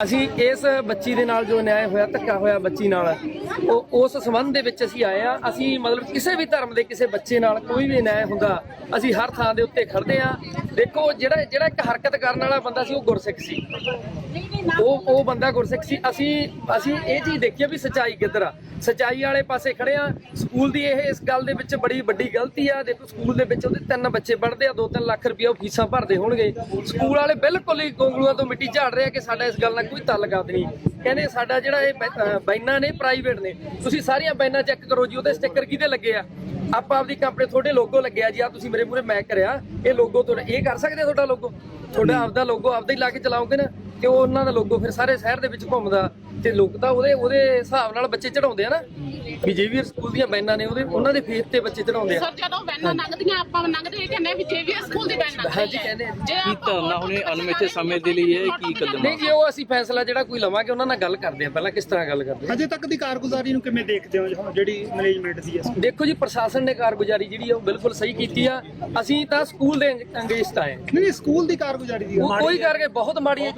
ਅਸੀਂ ਇਸ ਬੱਚੀ ਦੇ ਨਾਲ ਜੋ ਨਿਆਂ ਹੋਇਆ, ਧੱਕਾ ਹੋਇਆ ਬੱਚੀ ਨਾਲ, ਉਹ ਉਸ ਸੰਬੰਧ ਦੇ ਵਿੱਚ ਅਸੀਂ ਆਏ ਆ ਅਸੀਂ ਮਤਲਬ ਕਿਸੇ ਵੀ ਧਰਮ ਦੇ ਕਿਸੇ ਬੱਚੇ ਨਾਲ ਕੋਈ ਵੀ ਨਿਆਂ ਹੁੰਦਾ, ਅਸੀਂ ਹਰ ਥਾਂ ਦੇ ਉੱਤੇ ਖੜਦੇ ਆ ਦੇਖੋ, ਜਿਹੜਾ ਜਿਹੜਾ ਇੱਕ ਹਰਕਤ ਕਰਨ ਵਾਲਾ ਬੰਦਾ ਸੀ, ਉਹ ਗੁਰਸਿੱਖ ਸੀ। ਉਹ ਉਹ ਬੰਦਾ ਗੁਰਸਿੱਖ ਸੀ। ਅਸੀਂ ਅਸੀਂ ਇਹ ਚੀਜ਼ ਦੇਖੀ ਵੀ ਸਚਾਈ ਕਿੱਧਰ ਆ। ਸਚਾਈ ਵਾਲੇ ਪਾਸੇ ਖੜੇ ਆ ਸਕੂਲ ਦੀ ਇਹ ਇਸ ਗੱਲ ਦੇ ਵਿੱਚ ਬੜੀ ਵੱਡੀ ਗਲਤੀ ਆ। ਦੇਖੋ, ਸਕੂਲ ਦੇ ਵਿੱਚ ਉਹਦੇ ਤਿੰਨ ਬੱਚੇ ਪੜ੍ਹਦੇ ਆ 2-3 ਲੱਖ ਰੁਪਏ ਉਹ ਫੀਸਾਂ ਭਰਦੇ ਹੋਣਗੇ। ਸਕੂਲ ਵਾਲੇ ਬਿਲਕੁਲ ਹੀ ਗੋਂਗਲੂਆਂ ਤੋਂ ਮਿੱਟੀ ਝਾੜ ਰਹੇ ਆ ਕਿ ਸਾਡਾ ਇਸ ਗੱਲ ਨਾਲ ਕੋਈ ਤਾਲੁਕਾਤ ਨਹੀਂ। ਕਹਿੰਦੇ ਸਾਡਾ ਜਿਹੜਾ ਇਹ ਬੈਨਾਂ ਨੇ ਪ੍ਰਾਈਵੇਟ ਨੇ। ਤੁਸੀਂ ਸਾਰੀਆਂ ਬੈਨਾਂ ਚੈੱਕ ਕਰੋ ਜੀ ਉਹਦੇ ਸਟicker ਕਿਹਦੇ ਲੱਗੇ ਆ? ਆਪਾਂ ਆਪਦੀ ਕੰਪਨੀ ਤੁਹਾਡੇ ਲੋਗੋ ਲੱਗਿਆ ਜੀ ਆ ਤੁਸੀਂ ਮੇਰੇ ਮੂਰੇ ਮੈਂ ਕਰਿਆ ਇਹ ਲੋਗੋ ਤੁਹਾਡਾ ਇਹ ਕਰ ਸਕਦੇ ਤੁਹਾਡਾ ਲੋਗੋ ਤੁਹਾਡਾ ਆਪਦਾ ਲੋਗੋ ਆਪਦਾ ਹੀ ਲਾ ਕੇ ਚਲਾਓਗੇ ਨਾ? ਤੇ ਉਹ ਉਹਨਾਂ ਦਾ ਲੋਗੋ ਫਿਰ ਸਾਰੇ ਸ਼ਹਿਰ ਦੇ ਵਿੱਚ ਘੁੰਮਦਾ ਤੇ ਲੋਕ ਤਾਂ ਉਹਦੇ ਉਹਦੇ ਹਿਸਾਬ ਨਾਲ ਬੱਚੇ ਚੜਾਉਂਦੇ ਆ ਨਾ। ਵੀ ਜੇਵੀਅਰ ਸਕੂਲ ਦੀਆਂ ਬੈਨਾਂ ਨੇ ਉਹਦੇ ਉਹਨਾਂ ਦੇ ਫੇਸ ਤੇ ਬੱਚੇ ਚੜਾਉਂਦੇ ਆ। ਸਰ ਜਦੋਂ ਵੈਨਾਂ ਲੰਘਦੀਆਂ ਆਪਾਂ ਲੰਘਦੇ ਇਹ ਕਹਿੰਦੇ ਵੀ ਜੇਵੀਐਸ ਸਕੂਲ ਦੀ ਵੈਨ ਲੰਘ ਰਹੀ ਹਾਂਜੀ ਕਹਿੰਦੇ ਆ ਜੀ। ਕੀ ਧਰਨਾ ਹੁਣੇ ਅਣਮਿੱਥੇ ਸਮੇਂ ਦੇ ਲਈ ਹੈ ਕੀ ਕਦਮ ਨਹੀਂ ਜੀ ਉਹ ਅਸੀਂ ਫੈਸਲਾ ਜਿਹੜਾ ਕੋਈ ਲਵਾਂਗੇ ਉਹਨਾਂ ਨਾਲ ਗੱਲ ਕਰਦੇ ਆ। ਪਹਿਲਾਂ ਕਿਸ ਤਰ੍ਹਾਂ ਗੱਲ ਕਰਦੇ ਆ? ਅਜੇ ਤੱਕ ਦੀ ਕਾਰਗੁਜ਼ਾਰੀ ਨੂੰ ਕਿਵੇਂ ਦੇਖਦੇ ਹੋ ਜੋ- ਜਿਹੜੀ ਮੈਨੇਜਮੈਂਟ ਦੀ ਹੈ ਦੇਖੋ ਜੀ ਪ੍ਰਸ਼ਾਸਨ ਨੇ ਕਾਰਗੁਜ਼ਾਰੀ ਜਿਹੜੀ ਆ ਉਹ ਬਿਲਕੁਲ ਸਹੀ ਕੀਤੀ ਆ। ਅਸੀਂ ਤਾਂ ਸਕੂਲ ਦੇ ਅੰਗੇਸਟ ਆਏ। ਹਾਂ। ਨਹੀਂ ਨਹੀਂ ਸਕੂਲ ਦੀ ਕਾਰਗੁਜ਼ਾਰੀ ਦੀ ਉਹ ਕੋਈ ਕਰਕੇ ਬਹੁਤ ਮਾੜੀ ਹੈ।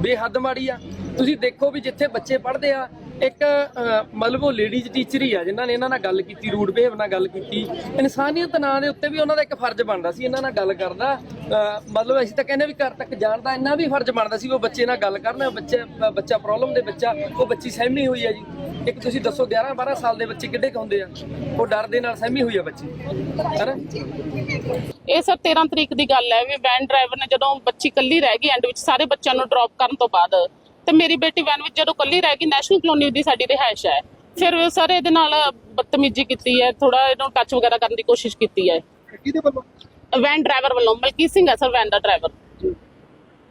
ਬੇਹੱਦ ਮਾੜੀ ਆ। ਤੁਸੀਂ ਦੇਖੋ ਵੀ ਜਿੱਥੇ ਬੱਚੇ ਪੜ੍ਹਦੇ ਆ ਇੱਕ ਮਤਲਬ ਉਹ ਲੇਡੀਜ਼ ਟੀਚਰ ਹੀ ਆ, ਜਿਨ੍ਹਾਂ ਨੇ ਇਹਨਾਂ ਨਾਲ ਗੱਲ ਕੀਤੀ, ਰੂਡ ਬਿਹੇਵ ਨਾਲ ਗੱਲ ਕੀਤੀ। ਇਨਸਾਨੀਅਤ ਨਾਂ ਦੇ ਉੱਤੇ ਵੀ ਉਹਨਾਂ ਦਾ ਇੱਕ ਫਰਜ਼ ਬਣਦਾ ਸੀ ਇਹਨਾਂ ਨਾਲ ਗੱਲ ਕਰਦਾ ਮਤਲਬ ਅਸੀਂ ਤਾਂ ਕਹਿੰਦੇ ਵੀ ਘਰ ਤੱਕ ਜਾਣ ਦਾ ਇੰਨਾ ਵੀ ਫਰਜ਼ ਬਣਦਾ ਸੀ ਉਹ ਬੱਚੇ ਨਾਲ ਗੱਲ ਕਰਨ ਬੱਚੇ ਬੱਚਾ ਪ੍ਰੋਬਲਮ ਦੇ ਬੱਚਾ, ਉਹ ਬੱਚੀ ਸਹਿਮੀ ਹੋਈ ਆ ਜੀ। ਇੱਕ ਤੁਸੀਂ ਦੱਸੋ 11 12 ਸਾਲ ਦੇ ਬੱਚੇ ਕਿੱਡੇ ਕੁ ਹੁੰਦੇ ਆ? ਉਹ ਡਰ ਦੇ ਨਾਲ ਸਹਿਮੀ ਹੋਈ ਆ ਬੱਚੀ? ਹੈਨਾ? ਇਹ ਸਰ 13 ਤਰੀਕ ਦੀ ਗੱਲ ਹੈ ਵੀ ਵੈਨ ਡਰਾਈਵਰ ਨੇ ਜਦੋਂ ਬੱਚੀ ਕੱਲੀ ਰਹਿ ਗਈ ਐਂਡ ਵਿੱਚ ਸਾਰੇ ਬੱਚਿਆਂ ਨੂੰ ਡ੍ਰੌਪ ਕਰਨ ਤੋਂ ਬਾਅਦ ਤੇ ਮੇਰੀ ਬੇਟੀ ਵੈਨ ਵਿੱਚ ਜਦੋਂ ਕੱਲੀ ਰਹਿ ਗਈ ਨੈਸ਼ਨਲ ਕਲੋਨੀ ਦੀ ਸਾਡੀ ਰਿਹਾਇਸ਼ ਹੈ। ਫਿਰ ਸਰ ਇਹਦੇ ਨਾਲ ਬਦਤਮੀਜ਼ੀ ਕੀਤੀ ਹੈ ਥੋੜਾ ਇਹਨੂੰ ਟੱਚ ਵਗੈਰਾ ਕਰਨ ਦੀ ਕੋਸ਼ਿਸ਼ ਕੀਤੀ ਹੈ। ਕਿਹਦੇ ਵੱਲੋਂ? ਵੈਨ ਡਰਾਈਵਰ ਵੱਲੋਂ ਮਲਕੀਤ ਸਿੰਘ ਹੈ ਸਰ ਵੈਨ ਦਾ ਡਰਾਈਵਰ।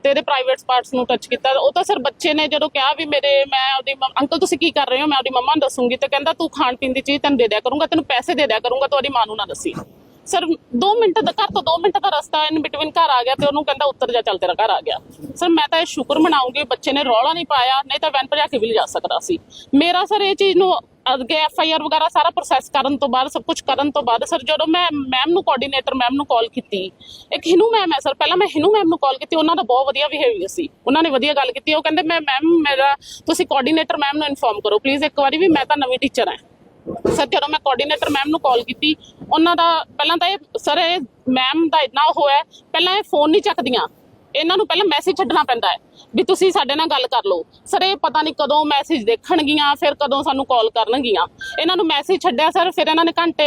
ਤੇ ਇਹਦੇ ਪ੍ਰਾਈਵੇਟ ਪਾਰਟਸ ਨੂੰ ਟੱਚ ਕੀਤਾ। ਉਹ ਤਾਂ ਸਰ ਬੱਚੇ ਨੇ ਜਦੋਂ ਕਿਹਾ ਵੀ ਮੇਰੇ ਮੈਂ ਮੰਮ- ਅੰਕਲ ਤੁਸੀਂ ਕੀ ਕਰ ਰਹੇ ਹੋ? ਮੈਂ ਆਪਦੀ ਮੰਮਾ ਨੂੰ ਦੱਸੂਗੀ ਤੇ ਕਹਿੰਦਾ ਤੂੰ ਖਾਣ ਪੀਣ ਦੀ ਚੀਜ਼ ਤੈਨੂੰ ਦੇ ਦਿਆ ਕਰੂੰਗਾ ਤੈਨੂੰ ਪੈਸੇ ਦੇ ਦਿਆ ਕਰੂੰਗਾ ਤੁਹਾਡੀ ਮਾਂ ਨੂੰ ਨਾ ਦੱਸੀ। ਸਰ 2 ਮਿੰਟ ਦਾ ਘਰ ਤੋਂ 2 ਮਿੰਟ ਦਾ ਰਸਤਾ ਇਨ ਬਿਟਵੀਨ ਘਰ ਆ ਗਿਆ ਤੇ ਉਹਨੂੰ ਕਹਿੰਦਾ ਉੱਤਰ ਜਾ, ਚੱਲ ਤੇਰਾ ਘਰ ਆ ਗਿਆ। ਸਰ, ਮੈਂ ਤਾਂ ਇਹ ਸ਼ੁਕਰ ਮਨਾਉਂਗੀ, ਬੱਚੇ ਨੇ ਰੌਲਾ ਨਹੀਂ ਪਾਇਆ, ਨਹੀਂ ਤਾਂ ਵੈਨ ਭਜਾ ਕੇ ਵੀ ਲਿਜਾ ਸਕਦਾ ਸੀ। ਮੇਰਾ ਸਰ ਇਹ ਚੀਜ਼ ਨੂੰ ਅੱਗੇ ਐਫ ਆਈ ਆਰ ਵਗੈਰਾ ਸਾਰਾ ਪ੍ਰੋਸੈਸ ਕਰਨ ਤੋਂ ਬਾਅਦ, ਸਭ ਕੁਝ ਕਰਨ ਤੋਂ ਬਾਅਦ, ਸਰ ਜਦੋਂ ਮੈਂ ਮੈਮ ਨੂੰ ਕੋਆਰਡੀਨੇਟਰ ਮੈਮ ਨੂੰ ਕਾਲ ਕੀਤੀ, ਇੱਕ ਹਿਨੂ ਮੈਮ ਹੈ ਸਰ, ਪਹਿਲਾਂ ਮੈਂ ਹਿਨੂ ਮੈਮ ਨੂੰ ਕਾਲ ਕੀਤੀ, ਉਹਨਾਂ ਦਾ ਬਹੁਤ ਵਧੀਆ ਬਿਹੇਵੀਅਰ ਸੀ। ਉਹਨਾਂ ਨੇ ਵਧੀਆ ਗੱਲ ਕੀਤੀ, ਉਹ ਕਹਿੰਦੇ, ਮੈਂ ਮੈਮ ਮੇਰਾ ਤੁਸੀਂ ਕੋਆਰਡੀਨੇਟਰ ਮੈਮ ਨੂੰ ਇਨਫੋਰਮ ਕਰੋ ਪਲੀਜ਼ ਇੱਕ ਵਾਰੀ ਵੀ ਮੈਂ ਤਾਂ ਨਵੀਂ ਟੀਚਰ ਹਾਂ। ਸਰ, ਜਦੋਂ ਮੈਂ ਕੋਆਰਡੀਨੇਟਰ ਮੈਮ ਨੂੰ ਕਾਲ ਕੀਤੀ, ਉਹਨਾਂ ਦਾ ਪਹਿਲਾਂ ਤਾਂ ਇਹ, ਸਰ, ਇਹ ਮੈਮ ਦਾ ਇਤਨਾ ਹੋਇਆ, ਪਹਿਲਾਂ ਇਹ ਫੋਨ ਨਹੀਂ ਚੱਕਦੀਆਂ। ਇਹਨਾਂ ਨੂੰ ਪਹਿਲਾਂ ਮੈਸੇਜ ਛੱਡਣਾ ਪੈਂਦਾ ਹੈ ਵੀ ਤੁਸੀਂ ਸਾਡੇ ਨਾਲ ਗੱਲ ਕਰ ਲਓ। ਸਰ, ਇਹ ਪਤਾ ਨਹੀਂ ਕਦੋਂ ਮੈਸੇਜ ਦੇਖਣਗੀਆਂ, ਫਿਰ ਕਦੋਂ ਸਾਨੂੰ ਕਾਲ ਕਰਨਗੀਆਂ। ਇਹਨਾਂ ਨੂੰ ਮੈਸੇਜ ਛੱਡਿਆ, ਸਰ, ਫਿਰ ਇਹਨਾਂ ਨੇ ਘੰਟੇ,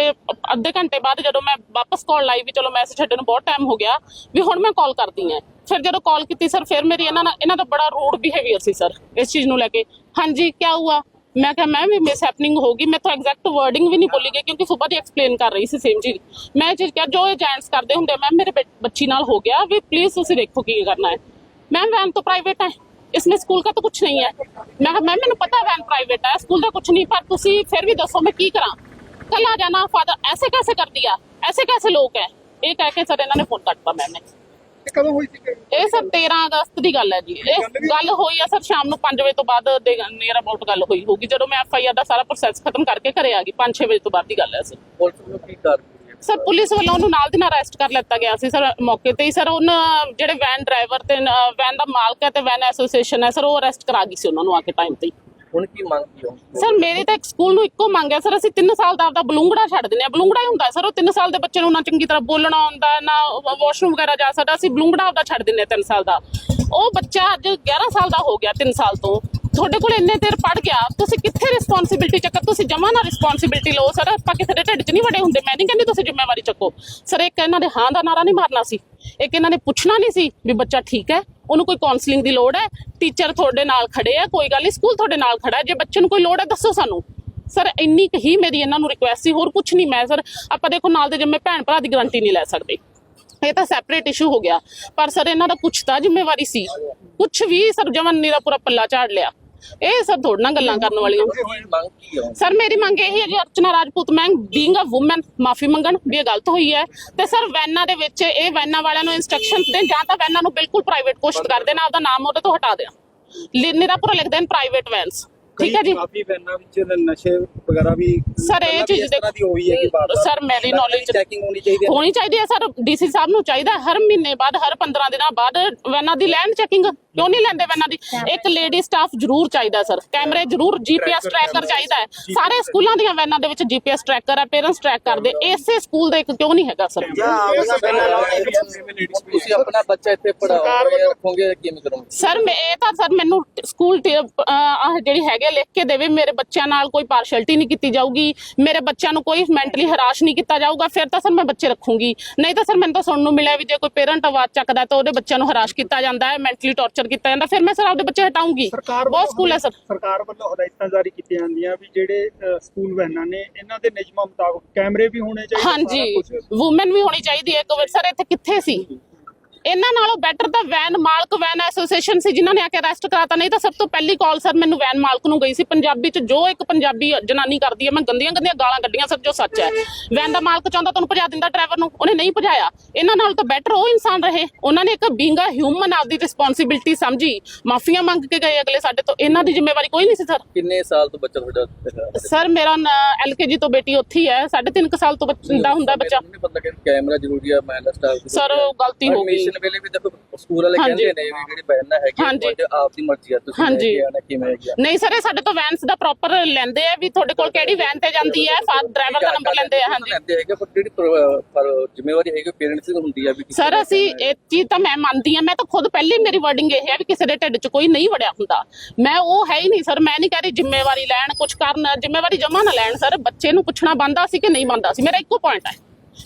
ਅੱਧੇ ਘੰਟੇ ਬਾਅਦ ਜਦੋਂ ਮੈਂ ਵਾਪਸ ਕਾਲ ਲਾਈ ਵੀ ਚਲੋ ਮੈਸੇਜ ਛੱਡਣ ਨੂੰ ਬਹੁਤ ਟਾਈਮ ਹੋ ਗਿਆ, ਵੀ ਹੁਣ ਮੈਂ ਕਾਲ ਕਰਦੀ ਹਾਂ। ਫਿਰ ਜਦੋਂ ਕਾਲ ਕੀਤੀ, ਸਰ, ਫਿਰ ਮੇਰੀ ਇਹਨਾਂ ਨਾਲ, ਇਹਨਾਂ ਦਾ ਬੜਾ ਰੂਡ ਬਿਹੇਵੀਅਰ ਸੀ, ਸਰ, ਇਸ ਚੀਜ਼ ਨੂੰ ਲੈ ਕੇ। ਹਾਂਜੀ ਕੀ ਹੁਆ? ਮੈਂ ਕਿਹਾ ਮੈਮ ਇਹ ਮਿਸ ਹੈਪਨਿੰਗ ਹੋਗੀ ਮੈਂ ਤਾਂ ਐਗਜ਼ੈਕਟ ਵਰਡਿੰਗ ਵੀ ਨਹੀਂ ਬੋਲੀ ਗਈ ਕਿਉਂਕਿ ਸੁਬਹ ਦੀ ਐਕਸਪਲੇਨ ਕਰ ਰਹੀ ਸੀ ਸੇਮ ਚੀਜ਼ ਮੈਂ ਇਹ ਚੀਜ਼ ਕਿਹਾ ਜੋ ਏਜੈਂਟਸ ਕਰਦੇ ਹੁੰਦੇ ਮੈਮ ਮੇਰੇ ਬੱਚ- ਬੱਚੀ ਨਾਲ ਹੋ ਗਿਆ ਵੀ ਪਲੀਜ਼ ਤੁਸੀਂ ਦੇਖੋ ਕੀ ਕਰਨਾ ਹੈ मैम वैन तो प्राइवेट है इसमें स्कूल का तो कुछ नहीं है मैं कहा, मैम मैंने पता वैन प्राइवेट है स्कूल का कुछ नहीं पर तुसी फिर भी दसो मैं की करा कल आ जाना फादर ऐसे कैसे कर दिया ऐसे कैसे लोग है ये कह के सर इन्होंने फोन कटता मैम ने ਇਹ ਕਦੋਂ ਹੋਈ ਸੀ ਇਹ ਸਰ 13 ਅਗਸਤ ਦੀ ਗੱਲ ਹੈ ਜੀ। ਇਹ ਗੱਲ ਹੋਈ ਆ ਸਰ ਸ਼ਾਮ ਨੂੰ 5 ਵਜੇ ਤੋਂ ਬਾਅਦ ਦੇ ਨੀਅਰ ਅਬਾਊਟ ਗੱਲ ਹੋਈ ਹੋਗੀ ਜਦੋਂ ਮੈਂ ਐਫ ਆਈ ਆਰ ਦਾ ਸਾਰਾ ਪ੍ਰੋਸੈਸ ਖਤਮ ਕਰਕੇ ਘਰੇ ਆ ਗਈ 5-6 ਵਜੇ ਤੋਂ ਬਾਅਦ ਦੀ ਗੱਲ ਹੈ ਸਰ। ਪੁਲਿਸ ਨੂੰ ਕੀ ਕਰ ਸਰ ਪੁਲਿਸ ਵੱਲੋਂ ਉਹਨੂੰ ਨਾਲ ਦੀ ਨਾਲ ਅਰੈਸਟ ਕਰ ਲਿੱਤਾ ਗਿਆ ਸੀ ਸਰ ਮੌਕੇ ਤੇ ਹੀ। ਸਰ ਉਹਨਾਂ ਜਿਹੜੇ ਵੈਨ ਡਰਾਈਵਰ ਤੇ ਵੈਨ ਦਾ ਮਾਲਕ ਹੈ ਤੇ ਵੈਨ ਐਸੋਸੀਏਸ਼ਨ ਹੈ ਸਰ ਉਹ ਅਰੈਸਟ ਕਰਾ ਗਈ ਸੀ ਉਹਨਾਂ ਨੂੰ ਆ ਕੇ ਟਾਈਮ ਤੇ ਹੀ। ਹੁਣ ਕੀ ਮੰਗ ਕੀ ਹੋ? ਸਰ, ਮੇਰੀ ਤਾਂ ਸਕੂਲ ਨੂੰ ਇੱਕੋ ਮੰਗ ਹੈ। ਸਰ, ਅਸੀਂ 3 ਸਾਲ ਦਾ ਆਪਦਾ ਬਲੂੰਗੜਾ ਛੱਡ ਦਿੰਦੇ ਆ ਬਲੂੰਗੜਾ ਹੀ ਹੁੰਦਾ ਸਰ, ਉਹ 3 ਸਾਲ ਦੇ ਬੱਚੇ ਨੂੰ ਨਾ ਚੰਗੀ ਤਰ੍ਹਾਂ ਬੋਲਣਾ ਆਉਂਦਾ ਨਾ ਵਾਸ਼ਰੂਮ ਵਗੈਰਾ ਜਾ ਸਕਦਾ। ਅਸੀਂ ਬਲੂੰਗੜਾ ਆਪਦਾ ਛੱਡ ਦਿੰਦੇ ਆ 3 ਸਾਲ ਦਾ। ਉਹ ਬੱਚਾ ਅੱਜ 11 ਸਾਲ ਦਾ ਹੋ ਗਿਆ 3 ਸਾਲ ਤੋਂ। ਤੁਹਾਡੇ ਕੋਲ ਇੰਨੇ ਦੇਰ ਪੜ ਗਿਆ। ਤੁਸੀਂ ਕਿੱਥੇ ਰਿਸਪੌਂਸਿਬਿਲਟੀ ਚੱਕਰ? ਤੁਸੀਂ ਜਮਾ ਨਾ ਰਿਸਪੌਂਸਿਬਿਲਟੀ ਲਓ। ਸਰ, ਆਪਾਂ ਕਿਸੇ ਢਿੱਡ 'ਚ ਨਹੀਂ ਵੜੇ ਹੁੰਦੇ। ਮੈਂ ਨਹੀਂ ਕਹਿੰਦੀ ਤੁਸੀਂ ਜ਼ਿੰਮੇਵਾਰੀ ਚੱਕੋ। ਸਰ, ਇੱਕ ਇਹਨਾਂ ਦੇ ਹਾਂ ਦਾ ਨਾਰਾ ਨਹੀਂ ਮਾਰਨਾ ਸੀ। ਇੱਕ ਇਹਨਾਂ ਨੇ ਪੁੱਛਣਾ ਨਹੀਂ ਸੀ ਵੀ ਬੱਚਾ ਠੀਕ ਹੈ। ਉਹਨੂੰ ਕੋਈ ਕਾਉਂਸਲਿੰਗ ਦੀ ਲੋੜ ਹੈ। ਟੀਚਰ ਤੁਹਾਡੇ ਨਾਲ ਖੜੇ ਆ, ਕੋਈ ਗੱਲ ਨਹੀਂ ਸਕੂਲ ਤੁਹਾਡੇ ਨਾਲ ਖੜਾ ਹੈ। ਜੇ ਬੱਚੇ ਨੂੰ ਕੋਈ ਲੋੜ ਹੈ, ਦੱਸੋ ਸਾਨੂੰ। ਸਰ, ਇੰਨੀ ਕੁ ਮੇਰੀ ਇਹਨਾਂ ਨੂੰ ਰਿਕੁਐਸਟ ਸੀ। ਹੋਰ ਕੁਝ ਨਹੀਂ ਮੈਂ, ਸਰ, ਆਪਾਂ ਦੇਖੋ ਨਾਲ ਦੇ ਜਿੰਮੇ ਭੈਣ ਭਰਾ ਦੀ ਗਾਰੰਟੀ ਨਹੀਂ ਲੈ ਸਕਦੇ। ਇਹ ਤਾਂ ਸੈਪਰੇਟ ਇਸ਼ੂ ਹੋ ਗਿਆ। ਪਰ ਸਰ, ਇਹਨਾਂ ਦਾ ਕੁਛ ਤਾਂ ਜ਼ਿੰਮੇਵਾਰੀ ਸੀ। ਕੁਛ ਵੀ ਸਰ ਜਮਨ ਨੀਰਾ ਪੂਰਾ ਪੱਲਾ ਝਾੜ ਲਿਆ। ਇਹ ਸਰ ਥੋੜਾ ਨਾ ਗੱਲਾਂ ਕਰਨ ਵਾਲੀਆਂ। ਸਰ ਮੇਰੀ ਮੰਗ ਇਹ ਹੈ ਜੀ ਅਰਚਨਾ ਰਾਜਪੂਤ ਮੈਂ ਬੀਇੰਗ ਅ ਔਮਨ ਮਾਫੀ ਮੰਗਣ ਵੀ ਇਹ ਗਲਤ ਹੋਈ ਹੈ। ਤੇ ਸਰ ਵੈਨਾਂ ਦੇ ਵਿੱਚ ਇਹ ਵੈਨਾਂ ਵਾਲਿਆਂ ਨੂੰ ਇਨਸਟਰਕਸ਼ਨ ਦੇਣ ਜਾਂ ਤਾਂ ਵੈਨਾਂ ਨੂੰ ਬਿਲਕੁਲ ਪ੍ਰਾਈਵੇਟ ਘੋਸ਼ਿਤ ਕਰ ਦੇਣ ਆਪਦਾ ਨਾਮ ਉਹਦੇ ਤੋਂ ਹਟਾ ਦੇਣ। ਨਿਰਾਪੁਰ ਲਿਖ ਦੇਣ ਪ੍ਰਾਈਵੇਟ ਵੈਨਸ ਠੀਕ ਹੈ ਜੀ। ਕਾਫੀ ਵੈਨਾਂ ਵਿੱਚ ਨਸ਼ੇ ਵਗੈਰਾ ਵੀ ਸਰ ਇਹ ਚੀਜ਼ ਇਸ ਤਰ੍ਹਾਂ ਦੀ ਹੋਈ ਹੈ ਕਿ ਬਾਰ ਸਰ ਮੇਰੀ ਨੌਲੇਜ ਚੈਕਿੰਗ ਹੋਣੀ ਚਾਹੀਦੀ ਹੈ। ਹੋਣੀ ਚਾਹੀਦੀ ਹੈ ਸਰ ਡੀਸੀ ਸਾਹਿਬ ਨੂੰ ਚਾਹੀਦਾ ਹਰ ਮਹੀਨੇ ਬਾਅਦ ਹਰ 15 ਦਿਨਾਂ ਬਾਅਦ ਵੈਨਾਂ ਦੀ ਲੈਂਡ ਚੈਕਿੰਗ ਕਿਉਂ ਨਹੀਂ ਲੈਂਦੇ ਵੈਨਾਂ ਦੀ? ਇੱਕ ਲੇਡੀ ਸਟਾਫ ਜ਼ਰੂਰ ਚਾਹੀਦਾ ਸਰ ਕੈਮਰੇ ਜ਼ਰੂਰ ਜੀਪੀਐਸ ਟਰੈਕਰ ਚਾਹੀਦਾ ਹੈ। ਸਾਰੇ ਸਕੂਲਾਂ ਦੀਆਂ ਵੈਨਾਂ ਦੇ ਵਿੱਚ ਜੀਪੀਐਸ ਟਰੈਕਰ ਹੈ ਪੇਰੈਂਟਸ ਟਰੈਕ ਕਰਦੇ ਇਸੇ ਸਕੂਲ ਦਾ ਇੱਕ ਕਿਉਂ ਨਹੀਂ ਹੈਗਾ ਸਰ? ਤੁਸੀਂ ਆਪਣਾ ਬੱਚਾ ਇੱਥੇ ਪੜਾਓਗੇ ਰੱਖੋਗੇ ਕਿਵੇਂ ਕਰੋਗੇ? ਸਰ ਮੈਂ ਇਹ ਤਾਂ ਸਰ ਮੈਨੂੰ ਸਕੂਲ ਜਿਹੜੀ ਹੈਗੇ ਲਿਖ ਕੇ ਦੇਵੇ ਮੇਰੇ ਬੱਚਿਆਂ ਨਾਲ ਕੋਈ ਪਾਰਸ਼ੈਲਿਟੀ ਨਹੀਂ ਕੀਤੀ ਜਾਊਗੀ ਮੇਰੇ ਬੱਚਿਆਂ ਨੂੰ ਕੋਈ ਮੈਂਟਲੀ ਹਰਾਸ਼ ਨਹੀਂ ਕੀਤਾ ਜਾਊਗਾ ਫਿਰ ਤਾਂ ਸਰ ਮੈਂ ਬੱਚੇ ਰੱਖੂੰਗੀ। ਨਹੀਂ ਤਾਂ ਸਰ ਮੈਨੂੰ ਤਾਂ ਸੁਣਨ ਨੂੰ ਮਿਲਿਆ ਵੀ ਜੇ ਕੋਈ ਪੇਰੈਂਟ ਆਵਾਜ਼ ਚੱਕਦਾ ਤਾਂ ਉਹਦੇ ਬੱਚਿਆਂ ਨੂੰ ਹਰਾਸ਼ ਕੀਤਾ ਜਾਂਦਾ ਹੈ ਮੈਂਟਲੀ ਟੌਰਚਰ ਕੀਤਾ ਜਾਂਦਾ ਫਿਰ ਮੈਂ ਸਰ ਆਪਦੇ ਬੱਚੇ ਹਟਾਉਂਗੀ ਬਹੁਤ ਸਕੂਲ ਹੈ ਸਰ। ਸਰਕਾਰ ਵੱਲੋਂ ਹਦਾਇਤਾਂ ਜਾਰੀ ਕੀਤੀਆਂ ਜਾਂਦੀਆਂ ਵੀ ਜਿਹੜੇ ਸਕੂਲ ਵੈਨਾਂ ਨੇ ਇਹਨਾਂ ਦੇ ਨਿਯਮਾਂ ਮੁਤਾਬਕ ਕੈਮਰੇ ਵੀ ਹੋਣੇ ਚਾਹੀਦੇ ਹਾਂਜੀ। ਔਮਨ ਵੀ ਹੋਣੀ ਚਾਹੀਦੀ ਹੈ ਕੋਵਿਡ ਸਰ ਇੱਥੇ ਕਿੱਥੇ ਸੀ? ਇਹਨਾਂ ਨਾਲੋਂ ਬੈਟਰ ਤਾਂ ਵੈਨ ਮਾਲਕ ਵੈਨ ਐਸੋਸੀਏਸ਼ਨ ਸੀ ਜਿਨ੍ਹਾਂ ਨੇ ਆ ਕੇ ਅਰੈਸਟ ਕਰਾਤਾ। ਨਹੀਂ ਤਾਂ ਸਭ ਤੋਂ ਪਹਿਲੀ ਕਾਲ ਸਰ ਮੈਨੂੰ ਵੈਨ ਮਾਲਕ ਨੂੰ ਗਈ ਸੀ। ਪੰਜਾਬੀ ਚ ਜੋ ਇੱਕ ਪੰਜਾਬੀ ਜਨਾਨੀ ਕਰਦੀ ਹੈ ਮੈਂ ਗੰਦੀਆਂ ਗੰਦੀਆਂ ਗਾਲਾਂ ਕੱਢੀਆਂ ਸਰ ਜੋ ਸੱਚ ਹੈ। ਵੈਨ ਦਾ ਮਾਲਕ ਚਾਹੁੰਦਾ ਤੁਹਾਨੂੰ ਭਜਾ ਦਿੰਦਾ ਡਰਾਈਵਰ ਨੂੰ ਉਹਨੇ ਨਹੀਂ ਭਜਾਇਆ। ਇਹਨਾਂ ਨਾਲ ਤਾਂ ਬੈਟਰ ਉਹ ਇਨਸਾਨ ਰਹੇ। ਉਹਨਾਂ ਨੇ ਇੱਕ ਬੀਂਗ ਹਿਊਮਨ ਆਪਦੀ ਰਿਸਪੌਂਸਿਬਿਲਟੀ ਸਮਝੀ। ਮਾਫੀਆਂ ਮੰਗ ਕੇ ਗਏ ਅਗਲੇ ਸਾਡੇ ਤੋਂ। ਇਹਨਾਂ ਦੀ ਜ਼ਿੰਮੇਵਾਰੀ ਕੋਈ ਨਹੀਂ ਸੀ ਸਰ। ਕਿੰਨੇ ਸਾਲ ਤੋਂ ਬੱਚਾ ਤੁਹਾਡਾ ਸਰ ਮੇਰਾ ਐਲਕੇਜੀ ਤੋਂ ਬੇਟੀ ਉੱਥੇ ਹੀ ਹੈ। ਸਾਢੇ ਤਿੰਨ ਕੁ ਸਾਲ ਤੋਂ ਬੱਚ- ਹੁੰਦਾ ਬੱਚਾ। ਕੈਮਰਾ ਜ਼ਰੂਰੀ ਮੈਂ ਸਰ ਗਲਤੀ ਹੋ ਗਈ। ਐਡਮਿਸ਼ਨ ਵੇਲੇ ਵੀ ਦੇਖੋ ਸਕੂਲ ਵਾਲੇ ਹਾਂਜੀ। ਕਹਿੰਦੇ ਨੇ ਵੀ ਜਿਹੜੀ ਬੈਨ ਹੈਗੀ ਹਾਂਜੀ। ਤੁਹਾਡੇ ਆਪ ਦੀ ਮਰਜ਼ੀ ਆ ਤੁਸੀਂ ਹਾਂਜੀ। ਆਉਣਾ ਕਿਵੇਂ ਹੈਗੀ ਆ ਨਹੀਂ ਸਰ ਇਹ ਸਾਡੇ ਤੋਂ ਵੈਨਸ ਦਾ ਪ੍ਰੋਪਰ ਲੈਂਦੇ ਆ ਵੀ ਤੁਹਾਡੇ ਕੋਲ ਕਿਹੜੀ ਵੈਨ ਤੇ ਜਾਂਦੀ ਹੈ ਫਾਦਰ ਡਰਾਈਵਰ ਦਾ ਨੰਬਰ ਲੈਂਦੇ ਆ ਹਾਂਜੀ ਲੈਂਦੇ ਹੈਗੇ ਪਰ ਜਿਹੜੀ ਪਰ- ਪਰ ਜ਼ਿੰਮੇਵਾਰੀ ਹੈਗੀ ਪੇਰੈਂਟਸ ਦੀ ਹੁੰਦੀ ਆ ਵੀ ਕਿਸੇ ਸਰ ਦਾ ਅਸੀਂ ਇਹ ਚੀਜ਼ ਤਾਂ ਮੈਂ ਮੰਨਦੀ ਆ ਮੈਂ ਤਾਂ ਖੁਦ ਪਹਿਲੀ ਮੇਰੀ ਵਰਡਿੰਗ ਇਹ ਹੈ ਵੀ ਕਿਸੇ ਦੇ ਢਿੱਡ 'ਚ ਕੋਈ ਨਹੀਂ ਵੜਿਆ ਹੁੰਦਾ ਮੈਂ ਉਹ ਹੈ ਹੀ ਨਹੀਂ ਸਰ ਮੈਂ ਨਹੀਂ ਕਹਿ ਰਹੀ ਜ਼ਿੰਮੇਵਾਰੀ ਲੈਣ ਕੁਝ ਕਰਨ ਜ਼ਿੰਮੇਵਾਰੀ ਜਮਾ ਨਾ ਲੈਣ ਸਰ ਬੱਚੇ ਨੂੰ ਪੁੱਛਣਾ ਬੰਦਾ ਸੀ ਕਿ ਨਹੀਂ ਬੰਦਾ ਸੀ ਮੇਰਾ ਇੱਕੋ ਪੁਆਇੰਟ ਹੈ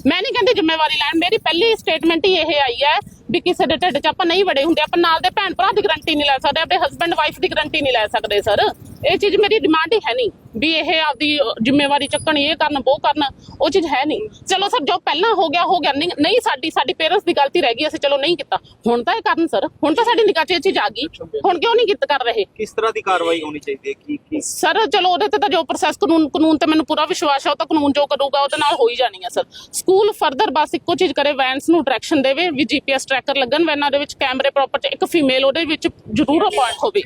ਮੈਂ ਨਹੀਂ ਕਹਿੰਦੀ ਜ਼ਿੰਮੇਵਾਰੀ ਲੈਣ ਮੇਰੀ ਪਹਿਲੀ ਸਟੇਟਮੈਂਟ ਹੀ ਇਹ ਆਈ ਹੈ ਵੀ ਕਿਸੇ ਦੇ ਢਿੱਡ 'ਚ ਆਪਾਂ ਨਹੀਂ ਵੜੇ ਹੁੰਦੇ, ਆਪਾਂ ਨਾਲ ਦੇ ਭੈਣ ਭਰਾ ਦੀ ਗਰੰਟੀ ਨਹੀਂ ਲੈ ਸਕਦੇ, ਆਪਣੇ ਹਸਬੰਡ ਵਾਈਫ ਦੀ ਗਰੰਟੀ ਨਹੀਂ ਲੈ ਸਕਦੇ ਸਰ ਇਹ ਚੀਜ਼ ਮੇਰੀ ਡਿਮਾਂਡ ਹੀ ਹੈ ਨਹੀਂ ਵੀ ਇਹ ਆਪਦੀ ਜ਼ਿੰਮੇਵਾਰੀ ਚੱਕਣ ਇਹ ਕਰਨ ਉਹ ਕਰਨ ਉਹ ਚੀਜ਼ ਹੈ ਨਹੀਂ। ਚਲੋ ਸਰ ਜੋ ਪਹਿਲਾਂ ਹੋ ਗਿਆ ਹੋ ਗਿਆ। ਨਹੀਂ ਸਾਡੀ ਸਾਡੀ ਪੇਰੈਂਟਸ ਦੀ ਗਲਤੀ ਰਹਿ ਗਈ ਅਸੀਂ ਚਲੋ ਨਹੀਂ ਕੀਤਾ। ਹੁਣ ਤਾਂ ਇਹ ਕਰਨ ਸਰ। ਹੁਣ ਤਾਂ ਸਾਡੀ ਨਿਗਾਹ 'ਚ ਇਹ ਚੀਜ਼ ਆ ਗਈ। ਹੁਣ ਕਿਉਂ ਨਹੀਂ ਕੀਤਾ ਕਰ ਰਹੇ? ਕਿਸ ਤਰ੍ਹਾਂ ਦੀ ਕਾਰਵਾਈ ਹੋਣੀ ਚਾਹੀਦੀ ਹੈ? ਕੀ ਕੀ? ਸਰ ਚਲੋ ਉਹਦੇ ਤੇ ਤਾਂ ਜੋ ਪ੍ਰੋਸੈਸ ਕਾਨੂੰਨ ਕਾਨੂੰਨ ਤੇ ਮੈਨੂੰ ਪੂਰਾ ਵਿਸ਼ਵਾਸ ਹੈ ਉਹ ਤਾਂ ਕਾਨੂੰਨ ਜੋ ਕਰੂਗਾ ਉਹਦੇ ਨਾਲ ਹੋ ਹੀ ਜਾਣੀ ਹੈ ਸਰ। ਸਕੂਲ ਫਰਦਰ ਬਸ ਇੱਕੋ ਚੀਜ਼ ਕਰੇ ਵੈਨਸ ਨੂੰ ਡਾਇਰੈਕਸ਼ਨ ਦੇਵੇ ਵੀ ਜੀਪੀਐਸ ਟਰੈਕਰ ਲੱਗਣ ਵੈਨਾਂ ਦੇ ਵਿੱਚ ਕੈਮਰੇ ਪ੍ਰੋਪਰ ਚ ਇੱਕ ਫੀਮੇਲ ਉਹਦੇ ਵਿੱਚ ਜ਼ਰੂਰ ਅਪਾਇੰਟ ਹੋਵੇ।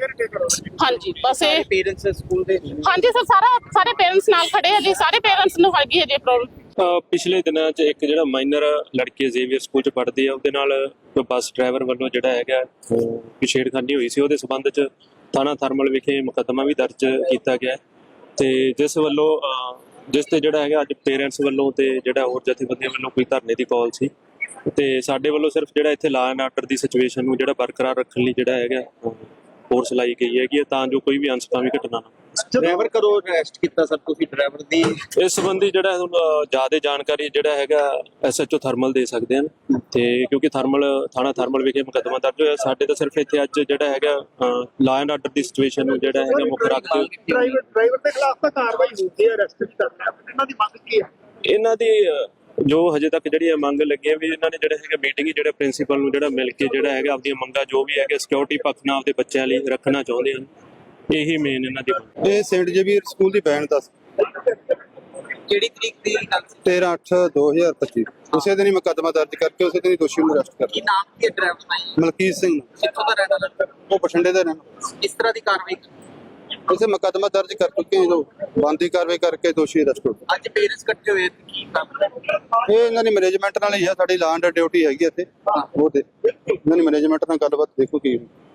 ਹਾਂਜੀ ਬਸ ਇਹ ਪੇਰੈਂਟਸ ਸਕੂਲ ਦੇ? ਹਾਂਜੀ ਸਰ ਸਾਰਾ ਸਾਰੇ ਪੇਰੈਂਟਸ ਨਾਲ ਖੜੇ ਆ ਜੀ। ਸਾਰੇ ਪੇਰੈਂਟਸ ਨੂੰ ਹੈਗੀ ਹੈ ਜੀ ਪ੍ਰੋਬਲਮ ਪਿਛਲੇ ਦਿਨਾਂ 'ਚ ਇੱਕ ਜਿਹੜਾ ਮਾਈਨਰ ਲੜਕੀ ਜ਼ੇਵੀਅਰ ਸਕੂਲ 'ਚ ਪੜ੍ਹਦੀ ਆ ਉਹਦੇ ਨਾਲ ਬੱਸ ਡਰਾਈਵਰ ਵੱਲੋਂ ਜਿਹੜਾ ਹੈਗਾ ਕਿ ਛੇੜਖਾਨੀ ਹੋਈ ਸੀ। ਉਹਦੇ ਸਬੰਧ 'ਚ ਥਾਣਾ ਥਰਮਲ ਵਿਖੇ ਮੁਕੱਦਮਾ ਵੀ ਦਰਜ ਕੀਤਾ ਗਿਆ ਤੇ ਜਿਸ ਵੱਲੋਂ ਜਿਸ ਤੇ ਜਿਹੜਾ ਹੈਗਾ ਅੱਜ ਪੇਰੈਂਟਸ ਵੱਲੋਂ ਤੇ ਜਿਹੜਾ ਹੋਰ ਜਥੇਬੰਦੀਆਂ ਵੱਲੋਂ ਕੋਈ ਧਰਨੇ ਦੀ ਕਾਲ ਸੀ। ਤੇ ਸਾਡੇ ਵੱਲੋਂ ਸਿਰਫ ਜਿਹੜਾ ਇੱਥੇ ਲਾ ਐਂਡ ਆਰਡਰ ਦੀ ਸਿਚੁਏਸ਼ਨ ਨੂੰ ਜਿਹੜਾ ਬਰਕਰਾਰ ਰੱਖਣ ਲਈ ਜਿਹੜਾ ਹੈਗਾ ਫੋਰਸ ਲਾਈ ਗਈ ਹੈਗੀ ਹੈ ਤਾਂ ਜੋ ਕੋਈ ਵੀ ਅਨਸਕਾਮੀ ਘਟਨਾ ਨਾ ਡਰਾਈਵਰ ਕਰੋ ਅਰੈਸਟ ਕੀਤਾ ਸਰ ਤੁਸੀਂ? ਡਰਾਈਵਰ ਦੀ ਇਸ ਸੰਬੰਧੀ ਜਿਹੜਾ ਹੁਣ ਜ਼ਿਆਦਾ ਜਾਣਕਾਰੀ ਜਿਹੜਾ ਹੈਗਾ ਐਸਐਚਓ ਥਰਮਲ ਦੇ ਸਕਦੇ ਹਨ। ਤੇ ਕਿਉਂਕਿ ਥਰਮਲ ਥਾਣਾ ਥਰਮਲ ਵਿਖੇ ਮੁਕੱਦਮਾ ਦਰਜ ਹੋਇਆ। ਸਾਡੇ ਤਾਂ ਸਿਰਫ ਇੱਥੇ ਅੱਜ ਜਿਹੜਾ ਹੈਗਾ ਲਾ ਐਂਡ ਆਰਡਰ ਦੀ ਸਿਚੁਏਸ਼ਨ ਨੂੰ ਜਿਹੜਾ ਹੈਗਾ ਮੁੱਖ ਰੱਖਦੇ ਡਰਾਈਵਰ ਡਰਾਈਵਰ ਦੇ ਖਿਲਾਫ ਤਾਂ ਕਾਰਵਾਈ ਹੁੰਦੀ ਹੈ ਅਰੈਸਟ ਵੀ ਕਰਨਾ। ਇਹਨਾਂ ਦੀ ਮੰਗ ਕੀ ਹੈ? ਇਹਨਾਂ ਦੀ ਜੋ ਹਜੇ ਤੱਕ ਜਿਹੜੀ ਇਹ ਮੰਗ ਲੱਗੀ ਹੈ ਵੀ ਇਹਨਾਂ ਨੇ ਜਿਹੜਾ ਹੈਗਾ ਮੀਟਿੰਗ ਜਿਹੜਾ ਪ੍ਰਿੰਸੀਪਲ ਨੂੰ ਜਿਹੜਾ ਮਿਲ ਕੇ ਜਿਹੜਾ ਹੈਗਾ ਆਪਣੀਆਂ ਮੰਗਾਂ ਜੋ ਵੀ ਹੈਗੇ ਸਿਕਿਉਰਿਟੀ ਪੱਖ ਨਾਲ ਆਪਦੇ ਬੱਚਿਆਂ ਲਈ ਰੱਖਣਾ ਚਾਹੁੰਦੇ ਹਨ। ਇਹੀ ਮੇਨ ਇਹਨਾਂ ਦੀ ਇਹ ਸੇਂਟ ਜੇਵੀਅਰ ਸਕੂਲ ਦੀ ਬੈਨ ਦੱਸ ਕਿਹੜੀ ਤਰੀਕ ਦੀ ਗੱਲ ਸੀ? 13 8 2025 ਉਸੇ ਦਿਨ ਹੀ ਮੁਕੱਦਮਾ ਦਰਜ ਕਰਕੇ ਉਸੇ ਦਿਨ ਹੀ ਦੋਸ਼ੀ ਨੂੰ ਅਰੈਸਟ ਕਰ ਕੀ ਨਾਮ ਡਰਾਈਵਰ? ਮਲਕੀਤ ਸਿੰਘ। ਕਿੱਥੋਂ ਦਾ ਰਹਿਣ ਵਾਲਾ? ਉਹ ਬਠਿੰਡੇ ਦਾ ਰਹਿਣ ਕਿਸ ਤਰ੍ਹਾਂ ਦੀ ਕਾਰਵਾਈ ਉਸੇ ਮੁਕੱਦਮਾ ਦਰਜ ਕਰ ਚੁੱਕੇ ਹਾਂ ਜੋ ਬੰਦੀ ਕਾਰਵਾਈ ਕਰਕੇ ਦੋਸ਼ੀ ਅਰੈਸਟ ਹੋ ਅੱਜ ਪੇਰੈਂਟਸ ਇਕੱਠੇ ਹੋਏ ਕੀ ਕੰਮ ਇਹ ਇਹਨਾਂ ਦੀ ਮੈਨੇਜਮੈਂਟ ਨਾਲ ਹੀ ਆ ਸਾਡੀ ਲਾਂ ਐਂਡ ਡਿਊਟੀ ਹੈਗੀ ਇੱਥੇ। ਉਹ ਤੇ ਇਹਨਾਂ ਦੀ ਮੈਨੇਜਮੈਂਟ ਨਾਲ ਗੱਲਬਾਤ ਦੇਖੋ ਕੀ।